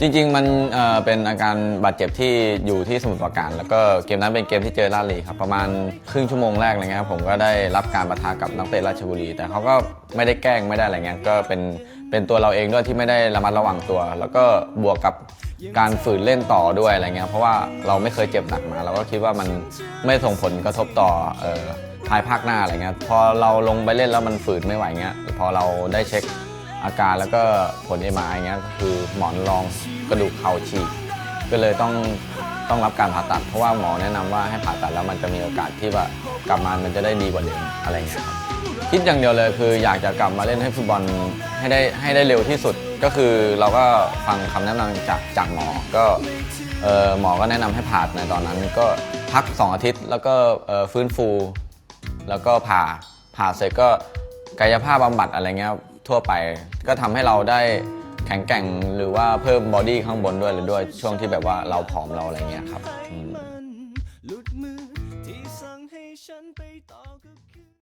จริง ๆ มันเอ่อเป็นอาการบาดเจ็บที่อยู่ที่สมุทรปราการ แล้วก็เกมนั้นเป็นเกมที่เจอราชบุรีครับประมาณครึ่งชั่วโมงแรกอะไรเงี้ยครับผมก็ได้รับการประทะกับนักเตะราชบุรี แต่เขาก็ไม่ได้แกล้งไม่ได้อะไรเงี้ยก็เป็นเป็นตัวเราเองด้วยที่ไม่ได้ระมัดระวังตัว แล้วก็บวกกับการฝืนเล่นต่อด้วยอะไรเงี้ยเพราะว่าเราไม่เคยเจ็บหนักมา เราก็คิดว่ามันไม่ส่งผลกระทบต่อเอ่อภายภาคหน้าอะไรเงี้ยพอเราลงไปเล่นแล้วมันฝืนไม่ไหวเงี้ยพอเราได้เช็ค อาการแล้วก็ผลเอ็มไอเงี้ยก็คือหมอนรองกระดูกเข่าฉีกก็เลยต้องต้องรับการผ่าตัด เพราะว่าหมอแนะนำว่าให้ผ่าตัดแล้วมันจะมีโอกาสที่ว่ากลับมามันจะได้ดีกว่าเดิมอะไรเงี้ยครับคิดอย่างเดียวเลยคืออยากจะกลับมาเล่นให้ฟุตบอลให้ได้ให้ได้เร็วที่สุดก็คือเราก็ฟังคำแนะนำจากจากหมอก็เออหมอก็แนะนำให้ผ่าในตอนนั้น ก็พัก 2 อาทิตย์แล้วก็ฟื้นฟู แล้วก็ผ่าผ่าเสร็จก็กายภาพบำบัดอะไรเงี้ย ทั่วไป ก็ทำให้เราได้แข็งแกร่งหรือว่าเพิ่มบอดี้ข้างบนด้วยหรือด้วยช่วงที่แบบว่าเราผอมเราอะไรเงี้ยครับอืมหลุดมือที่สั่งให้ฉันไปต่อกับ